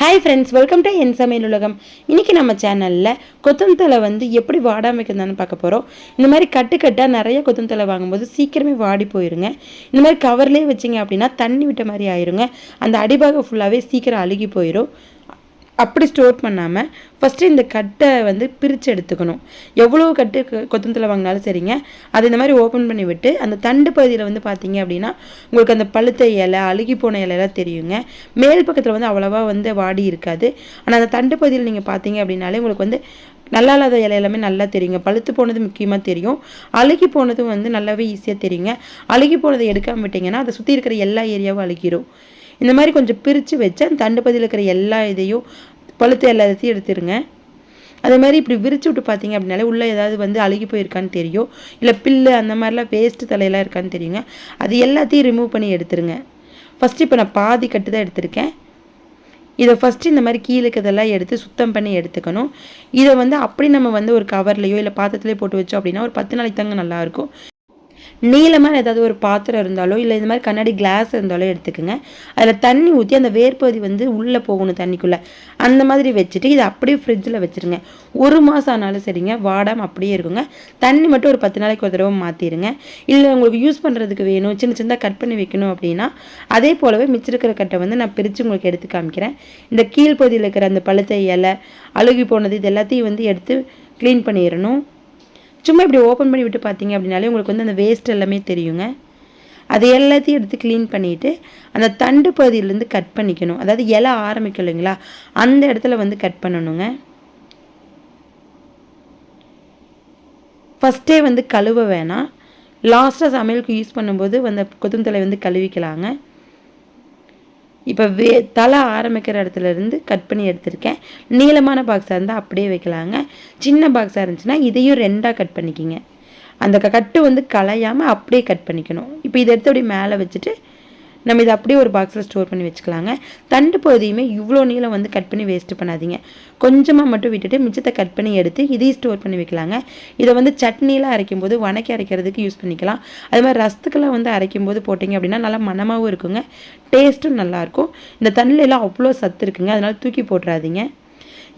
Hi friends welcome to என் சமையல் உலகம் இன்றைக்கி நம்ம சேனலில் கொத்தந்தலை வந்து எப்படி வாடாமல் வைக்கிறதான்னு பார்க்க போகிறோம் இந்த மாதிரி கட்டு கட்டாக நிறைய கொத்தந்தலை வாங்கும்போது சீக்கிரமே வாடி போயிருங்க. இந்த மாதிரி கவர்லேயே வச்சிங்க அப்படின்னா தண்ணி விட்ட மாதிரி ஆயிருங்க. அந்த அடிபாகம் ஃபுல்லாகவே சீக்கிரம் அழுகி போயிடும் அப்படி ஸ்டோர் பண்ணாமல் ஃபஸ்ட்டு இந்த கட்டை வந்து பிரித்து எடுத்துக்கணும். எவ்வளோ கட்டு கொத்தமத்தில் வாங்கினாலும் சரிங்க. அதை இந்த மாதிரி ஓப்பன் பண்ணி விட்டு அந்த தண்டு பகுதியில் வந்து பார்த்தீங்க அப்படின்னா உங்களுக்கு அந்த பழுத்த இலை அழுகி போன இலையெல்லாம் தெரியுங்க. மேல் பக்கத்தில் வந்து அவ்வளோவா வந்து வாடி இருக்காது. ஆனால் அந்த தண்டு பகுதியில் நீங்கள் பார்த்தீங்க அப்படின்னாலே உங்களுக்கு வந்து நல்லா இல்லாத இலை எல்லாமே நல்லா தெரியுங்க. பழுத்து போனது முக்கியமாக தெரியும். அழுகி போனதும் வந்து நல்லாவே ஈஸியாக தெரியுங்க. அழுகி போனதை எடுக்காமல் விட்டிங்கன்னா அதை சுற்றி இருக்கிற எல்லா ஏரியாவும் அழுகிடும் இந்த மாதிரி கொஞ்சம் பிரித்து வச்சு அந்த தண்டு பதியில் இருக்கிற எல்லா இதையும் பழுத்து எல்லாத்தையும் எடுத்துருங்க. அதே மாதிரி இப்படி விரிச்சு விட்டு பார்த்தீங்க அப்படின்னாலே உள்ளே ஏதாவது வந்து அழுகி போயிருக்கான்னு தெரியும். இல்லை பில்லு அந்த மாதிரிலாம் வேஸ்ட்டு தலையெல்லாம் இருக்கான்னு தெரியுங்க. அது எல்லாத்தையும் ரிமூவ் பண்ணி எடுத்துருங்க. ஃபஸ்ட்டு இப்போ நான் பாதி கட்டு தான் எடுத்திருக்கேன். இதை ஃபஸ்ட்டு இந்த மாதிரி கீழே இருக்கிறதெல்லாம் எடுத்து சுத்தம் பண்ணி எடுத்துக்கணும். இதை வந்து அப்படி நம்ம வந்து ஒரு கவர்லையோ இல்லை பாத்திரத்துலையோ போட்டு வச்சோம் அப்படின்னா ஒரு பத்து நாளைக்கு தாங்க நல்லாயிருக்கும். நீளமாக ஏதாவது ஒரு பாத்திரம் இருந்தாலோ இல்லை இந்த மாதிரி கண்ணாடி கிளாஸ் இருந்தாலோ எடுத்துக்கோங்க. அதில் தண்ணி ஊற்றி அந்த வேர்ப்பகுதி வந்து உள்ளே போகணும் தண்ணிக்குள்ளே. அந்த மாதிரி வச்சுட்டு இதை அப்படியே ஃப்ரிட்ஜில் வச்சுருங்க. ஒரு மாதம் ஆனாலும் சரிங்க. வாடாமல் அப்படியே இருக்குங்க. தண்ணி மட்டும் ஒரு பத்து நாளைக்கு ஒரு தடவை மாற்றிடுங்க இல்லை உங்களுக்கு யூஸ் பண்ணுறதுக்கு வேணும் சின்ன சின்னதாக கட் பண்ணி வைக்கணும் அப்படின்னா அதே போலவே மிச்சிருக்கிற கட்டை வந்து நான் பிரித்து உங்களுக்கு எடுத்து காமிக்கிறேன். இந்த கீழ்ப்பகுதியில் இருக்கிற அந்த பழுத்த இலை அழுகி போனது இது எல்லாத்தையும் வந்து எடுத்து க்ளீன் பண்ணிடணும். சும்மா இப்படி ஓப்பன் பண்ணி விட்டு பார்த்தீங்க அப்படின்னாலே உங்களுக்கு வந்து அந்த வேஸ்ட் எல்லாமே தெரியுங்க. அது எல்லாத்தையும் எடுத்து க்ளீன் பண்ணிவிட்டு அந்த தண்டு பகுதியிலேருந்து கட் பண்ணிக்கணும். அதாவது இலை ஆரம்பிக்கும் இல்லைங்களா? அந்த இடத்துல வந்து கட் பண்ணணுங்க. ஃபஸ்ட்டே வந்து கழுவ வேணாம். லாஸ்ட்டாக சமையலுக்கு யூஸ் பண்ணும்போது அந்த கொத்தமல்லி வந்து கழுவிக்கலாங்க. இப்போ வே தலை ஆரம்பிக்கிற இடத்துல இருந்து கட் பண்ணி எடுத்திருக்கேன். நீளமான பாக்ஸாக இருந்தால் அப்படியே வைக்கலாங்க. சின்ன பாக்ஸாக இருந்துச்சுன்னா இதையும் ரெண்டாக கட் பண்ணிக்கிங்க. அந்த க- கட்டு வந்து களையாமல் அப்படியே கட் பண்ணிக்கணும். இப்போ இதை எடுத்து அப்படியே மேலே வச்சுட்டு நம்ம இதை அப்படியே ஒரு பாக்ஸில் ஸ்டோர் பண்ணி வச்சுக்கலாங்க. தண்டு பகுதியுமே இவ்வளோ நீளம் வந்து கட் பண்ணி வேஸ்ட் பண்ணாதீங்க. கொஞ்சமாக மட்டும் விட்டுட்டு மிச்சத்தை கட் பண்ணி எடுத்து இதையும் ஸ்டோர் பண்ணி வைக்கலாங்க. இதை வந்து சட்னிலாம் அரைக்கும் போது வணக்கி அரைக்கிறதுக்கு யூஸ் பண்ணிக்கலாம். அது மாதிரி ரசத்துக்கெல்லாம் வந்து அரைக்கும் போது போட்டிங்க அப்படின்னா நல்லா மணமாகவும் இருக்குங்க. டேஸ்ட்டும் நல்லாயிருக்கும். இந்த தண்ணில அவ்வளோ சத்து இருக்குங்க. அதனால் தூக்கி போட்டுறாதீங்க.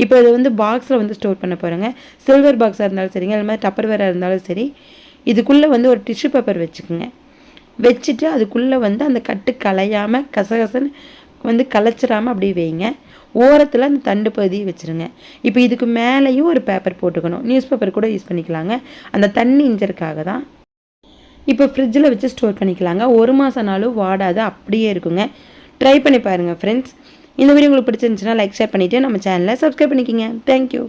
இப்போ இதை வந்து பாக்ஸில் வந்து ஸ்டோர் பண்ண போகிறேங்க சில்வர் பாக்ஸாக இருந்தாலும் சரிங்க. அது மாதிரி டப்பர் வேறாக இருந்தாலும் சரி. இதுக்குள்ளே வந்து ஒரு டிஷ்யூ பேப்பர் வச்சுக்கோங்க. வச்சுட்டு அதுக்குள்ளே வந்து அந்த கட்டு கலையாமல் கசகசன்னு வந்து கலைச்சிடாமல் அப்படியே வைங்க. ஓரத்தில் அந்த தண்டு பகுதியை வச்சுருங்க. இப்போ இதுக்கு மேலேயும் ஒரு பேப்பர் போட்டுக்கணும். நியூஸ் பேப்பர் கூட யூஸ் பண்ணிக்கலாங்க. அந்த தண்ணி இஞ்சருக்காக தான். இப்போ ஃப்ரிட்ஜில் வச்சு ஸ்டோர் பண்ணிக்கலாங்க. ஒரு மாதம் நாளும் வாடாது. அப்படியே இருக்குங்க. ட்ரை பண்ணி பாருங்கள் ஃப்ரெண்ட்ஸ் இந்த வீடியோ உங்களுக்கு பிடிச்சிருந்துச்சுன்னா லைக் ஷேர் பண்ணிவிட்டு நம்ம சேனலை சப்ஸ்கிரைப் பண்ணிக்கோங்க. தேங்க்யூ